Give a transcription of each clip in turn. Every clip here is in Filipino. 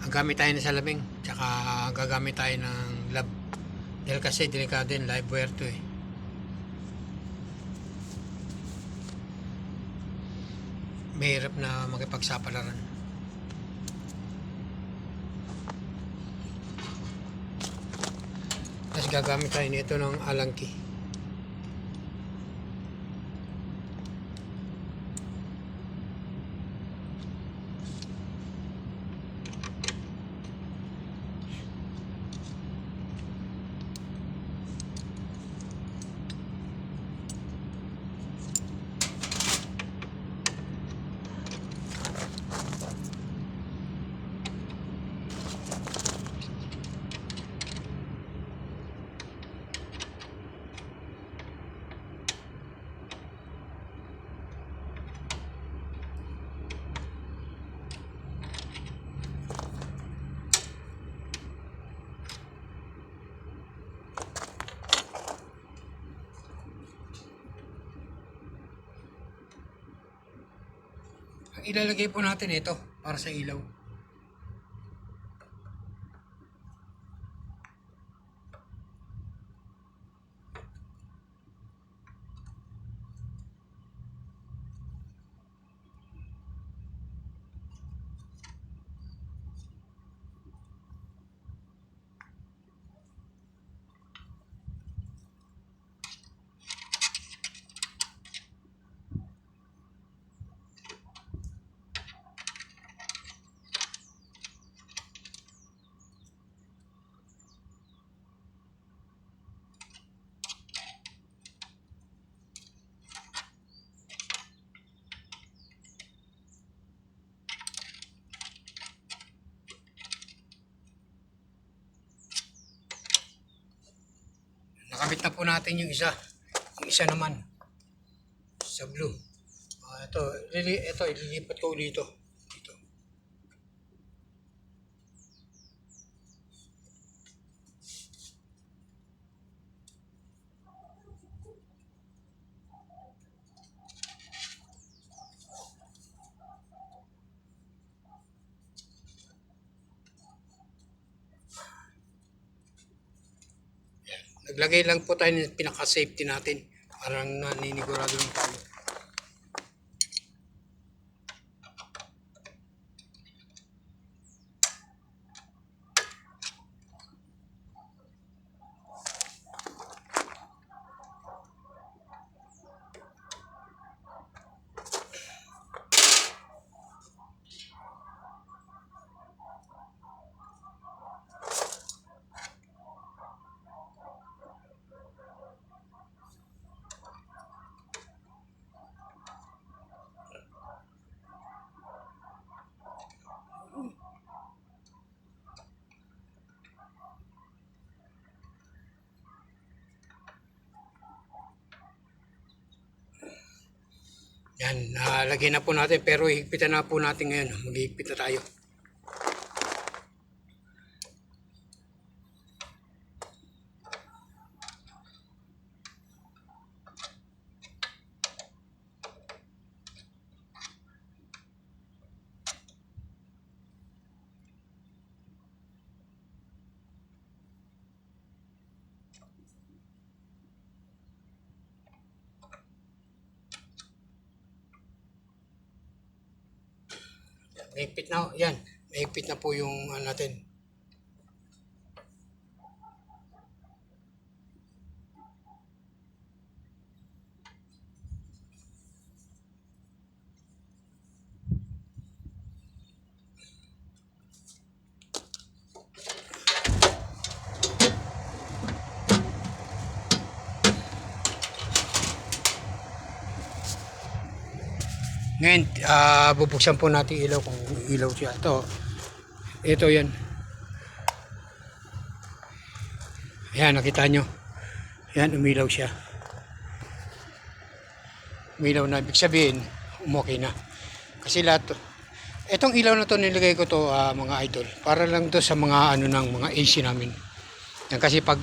Gagamit tayo ng salamin. Tsaka gagamit tayo ng lab. Dahil kasi delikado yun. Live wire to eh. Mahirap na makipagsapalaran. Tapos gagamit tayo nito ng alangki. Ilalagay po natin ito para sa ilaw. Nakabit na po natin yung isa. Yung isa naman. Sa blue. Ah, ito, lili, ito, ililipat ko ulit ito. Dito. Naglagay lang po tayo ng pinaka-safety natin. Parang naninigurado lang tayo. Yan, nalagay na po natin pero higpitan na po natin ngayon. Maghihigpit na tayo. Mahigpit na, yan. Mahigpit na po yung ano natin. Ngayon, ah bubuksan po natin ilaw kung ilaw siya. Ito, ito yan. Ayan, nakita nyo. Yan, umilaw siya. Umilaw na. Ibig sabihin, umokay na. Kasi lahat to. Itong ilaw na to nilagay ko to ah, mga idol. Para lang to sa mga ano ng mga AC namin. Yan kasi pag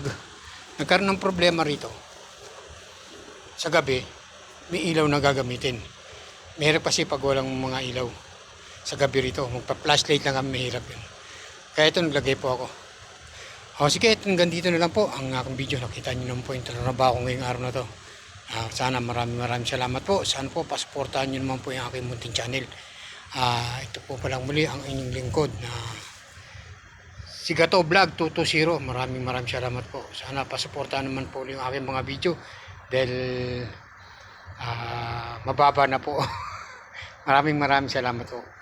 nagkaroon ng problema rito sa gabi, may ilaw na gagamitin. Mahirap kasi pag walang mga ilaw sa gabi rito. Magpa-flashlight lang kami mahirap yun. Kaya ito, naglagay po ako. O sige, ito, hanggang dito na lang po ang aking video. Nakita niyo naman po yung trabaho ko ngayong araw na to. Ah, sana maraming maraming salamat po. Sana po pasuportahan niyo naman po yung aking munting channel. Ah, ito po palang muli ang inyong lingkod na Sigato Vlog 220. Maraming maraming salamat po. Sana pasuportahan naman po yung aking mga video dahil ah, mababa na po. maraming maraming salamat po.